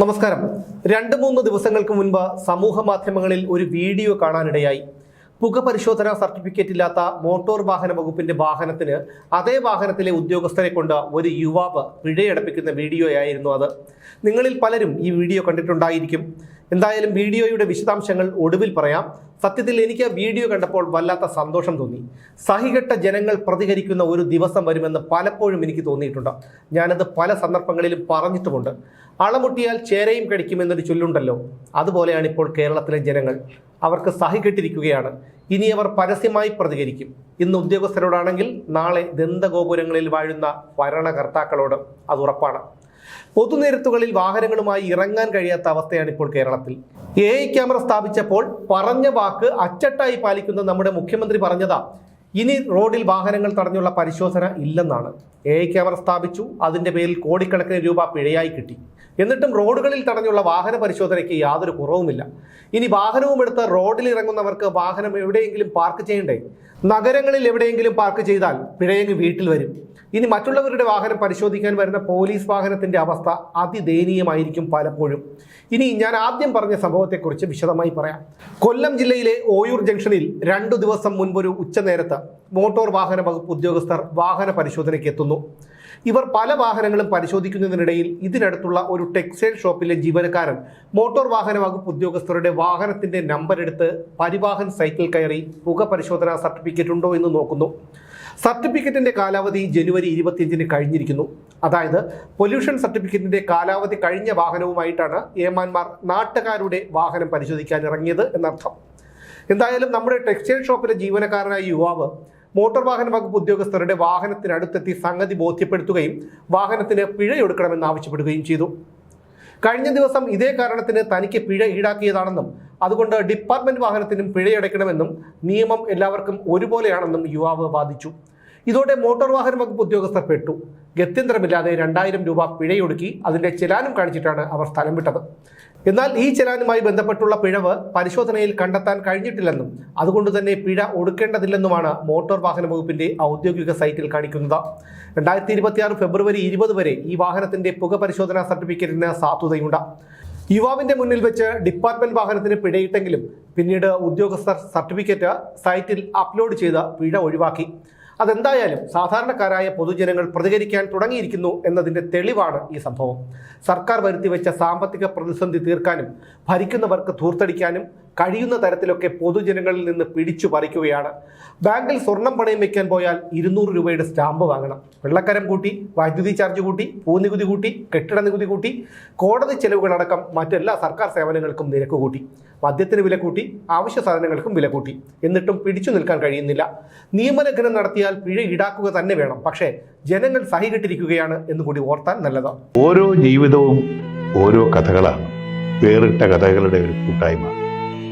നമസ്കാരം. രണ്ട് മൂന്ന് ദിവസങ്ങൾക്ക് മുൻപ് സമൂഹ മാധ്യമങ്ങളിൽ ഒരു വീഡിയോ കാണാനിടയായി. പുക പരിശോധനാ സർട്ടിഫിക്കറ്റ് ഇല്ലാത്ത മോട്ടോർ വാഹന വകുപ്പിന്റെ വാഹനത്തിന് അതേ വാഹനത്തിലെ ഉദ്യോഗസ്ഥരെ കൊണ്ട് ഒരു യുവാവ് പിഴയടപ്പിക്കുന്ന വീഡിയോയായിരുന്നു അത്. നിങ്ങളിൽ പലരും ഈ വീഡിയോ കണ്ടിട്ടുണ്ടായിരിക്കും. എന്തായാലും വീഡിയോയുടെ വിശദാംശങ്ങൾ ഒടുവിൽ പറയാം. സത്യത്തിൽ എനിക്ക് വീഡിയോ കണ്ടപ്പോൾ വല്ലാത്ത സന്തോഷം തോന്നി. സഹികെട്ട ജനങ്ങൾ പ്രതികരിക്കുന്ന ഒരു ദിവസം വരുമെന്ന് പലപ്പോഴും എനിക്ക് തോന്നിയിട്ടുണ്ട്. ഞാനത് പല സന്ദർഭങ്ങളിലും പറഞ്ഞിട്ടുമുണ്ട്. അളമുട്ടിയാൽ ചേരയും കടിക്കുമെന്നൊരു ചൊല്ലുണ്ടല്ലോ. അതുപോലെയാണ് ഇപ്പോൾ കേരളത്തിലെ ജനങ്ങൾ. അവർക്ക് സഹികെട്ടിരിക്കുകയാണ്. ഇനി അവർ പരസ്യമായി പ്രതികരിക്കും. ഇന്ന് ഉദ്യോഗസ്ഥരോടാണെങ്കിൽ നാളെ ദന്തഗോപുരങ്ങളിൽ വാഴുന്ന ഭരണകർത്താക്കളോട് അത് ഉറപ്പാണ്. പൊതുനിരത്തുകളിൽ വാഹനങ്ങളുമായി ഇറങ്ങാൻ കഴിയാത്ത അവസ്ഥയാണ് ഇപ്പോൾ കേരളത്തിൽ. എ ഐ ക്യാമറ സ്ഥാപിച്ചപ്പോൾ പറഞ്ഞ വാക്ക് അച്ചട്ടായി പാലിക്കുന്ന നമ്മുടെ മുഖ്യമന്ത്രി പറഞ്ഞതാ. ഇനി റോഡിൽ വാഹനങ്ങൾ തടഞ്ഞുള്ള പരിശോധന ഇല്ലെന്നാണ്. എ ക്യാമറ സ്ഥാപിച്ചു. അതിന്റെ പേരിൽ കോടിക്കണക്കിന് രൂപ പിഴയായി കിട്ടി. എന്നിട്ടും റോഡുകളിൽ തടഞ്ഞുള്ള വാഹന പരിശോധനയ്ക്ക് യാതൊരു കുറവുമില്ല. ഇനി വാഹനവും എടുത്ത് റോഡിൽ ഇറങ്ങുന്നവർക്ക് വാഹനം എവിടെയെങ്കിലും പാർക്ക് ചെയ്യണ്ടേ? നഗരങ്ങളിൽ എവിടെയെങ്കിലും പാർക്ക് ചെയ്താൽ പിഴയെങ്കിൽ വീട്ടിൽ വരും. ഇനി മറ്റുള്ളവരുടെ വാഹനം പരിശോധിക്കാൻ വരുന്ന പോലീസ് വാഹനത്തിന്റെ അവസ്ഥ അതിദയനീയമായിരിക്കും പലപ്പോഴും. ഇനി ഞാൻ ആദ്യം പറഞ്ഞ സംഭവത്തെക്കുറിച്ച് വിശദമായി പറയാം. കൊല്ലം ജില്ലയിലെ ഓയൂർ ജംഗ്ഷനിൽ രണ്ടു ദിവസം മുൻപൊരു ഉച്ചനേരത്ത് മോട്ടോർ വാഹന വകുപ്പ് ഉദ്യോഗസ്ഥർ വാഹന പരിശോധനയ്ക്ക് എത്തുന്നു. ഇവർ പല വാഹനങ്ങളും പരിശോധിക്കുന്നതിനിടയിൽ ഇതിനടുത്തുള്ള ഒരു ടെക്സ്റ്റൈൽ ഷോപ്പിലെ ജീവനക്കാരൻ മോട്ടോർ വാഹന വകുപ്പ് ഉദ്യോഗസ്ഥരുടെ വാഹനത്തിന്റെ നമ്പർ എടുത്ത് പരിവാഹൻ സൈക്കിൾ കയറി പുക പരിശോധനാ സർട്ടിഫിക്കറ്റ് ഉണ്ടോ എന്ന് നോക്കുന്നു. സർട്ടിഫിക്കറ്റിന്റെ കാലാവധി ജനുവരി ഇരുപത്തിയഞ്ചിന് കഴിഞ്ഞിരിക്കുന്നു. അതായത് പൊല്യൂഷൻ സർട്ടിഫിക്കറ്റിന്റെ കാലാവധി കഴിഞ്ഞ വാഹനവുമായിട്ടാണ് ഏമാന്മാർ നാട്ടുകാരുടെ വാഹനം പരിശോധിക്കാൻ ഇറങ്ങിയത് എന്നർത്ഥം. എന്തായാലും നമ്മുടെ ടെക്സ്റ്റൈൽ ഷോപ്പിലെ ജീവനക്കാരനായ യുവാവ് മോട്ടോർ വാഹന വകുപ്പ് ഉദ്യോഗസ്ഥരുടെ വാഹനത്തിനടുത്തെത്തി സംഗതി ബോധ്യപ്പെടുത്തുകയും വാഹനത്തിന് പിഴയൊടുക്കണമെന്ന് ആവശ്യപ്പെടുകയും ചെയ്തു. കഴിഞ്ഞ ദിവസം ഇതേ കാരണത്തിന് തനിക്ക് പിഴ ഈടാക്കിയതാണെന്നും അതുകൊണ്ട് ഡിപ്പാർട്ട്മെന്റ് വാഹനത്തിനും പിഴയടയ്ക്കണമെന്നും നിയമം എല്ലാവർക്കും ഒരുപോലെയാണെന്നും യുവാവ് വാദിച്ചു. ഇതോടെ മോട്ടോർ വാഹന വകുപ്പ് ഉദ്യോഗസ്ഥർ പെട്ടു. ഗത്യന്തരമില്ലാതെ രണ്ടായിരം രൂപ പിഴയൊടുക്കി അതിന്റെ ചെലാനും കാണിച്ചിട്ടാണ് അവർ സ്ഥലം വിട്ടത്. എന്നാൽ ഈ ചെലാനുമായി ബന്ധപ്പെട്ടുള്ള പിഴവ് പരിശോധനയിൽ കണ്ടെത്താൻ കഴിഞ്ഞിട്ടില്ലെന്നും അതുകൊണ്ട് തന്നെ പിഴ ഒടുക്കേണ്ടതില്ലെന്നുമാണ് മോട്ടോർ വാഹന വകുപ്പിന്റെ ഔദ്യോഗിക സൈറ്റിൽ കാണിക്കുന്നത്. രണ്ടായിരത്തി ഇരുപത്തിയാറ് ഫെബ്രുവരി ഇരുപത് വരെ ഈ വാഹനത്തിന്റെ പുക പരിശോധനാ സർട്ടിഫിക്കറ്റിന് സാധുതയുണ്ട്. യുവാവിന്റെ മുന്നിൽ വെച്ച് ഡിപ്പാർട്ട്മെന്റ് വാഹനത്തിന് പിഴയിട്ടെങ്കിലും പിന്നീട് ഉദ്യോഗസ്ഥർ സർട്ടിഫിക്കറ്റ് സൈറ്റിൽ അപ്ലോഡ് ചെയ്ത് പിഴ ഒഴിവാക്കി. അതെന്തായാലും സാധാരണക്കാരായ പൊതുജനങ്ങൾ പ്രതികരിക്കാൻ തുടങ്ങിയിരിക്കുന്നു എന്നതിന്റെ തെളിവാണ് ഈ സംഭവം. സർക്കാർ വരുത്തിവെച്ച സാമ്പത്തിക പ്രതിസന്ധി തീർക്കാനും ഭരിക്കുന്നവർക്ക് ധൂർത്തടിക്കാനും കഴിയുന്ന തരത്തിലൊക്കെ പൊതുജനങ്ങളിൽ നിന്ന് പിടിച്ചു പറിക്കുകയാണ്. ബാങ്കിൽ സ്വർണം പണയം വെക്കാൻ പോയാൽ ഇരുന്നൂറ് രൂപയുടെ സ്റ്റാമ്പ് വാങ്ങണം. വെള്ളക്കരം കൂട്ടി വൈദ്യുതി ചാർജ് കൂട്ടി ഭൂനികുതി കൂട്ടി കെട്ടിട നികുതി കൂട്ടി കോടതി ചെലവുകളടക്കം മറ്റെല്ലാ സർക്കാർ സേവനങ്ങൾക്കും നിരക്ക് കൂട്ടി മദ്യത്തിന് വില കൂട്ടി ആവശ്യ സാധനങ്ങൾക്കും വില കൂട്ടി. എന്നിട്ടും പിടിച്ചു നിൽക്കാൻ കഴിയുന്നില്ല. നിയമലംഘനം നടത്തിയാൽ പിഴ ഈടാക്കുക തന്നെ വേണം. പക്ഷേ ജനങ്ങൾ സഹികെട്ടിരിക്കുകയാണ് എന്ന് കൂടി ഓർത്താൻ നല്ലതാണ് ഓരോ ജീവിതവും ഓരോ കഥകളാണ്. വേറിട്ട കഥകളുടെ ഒരു കൂട്ടായ്മ.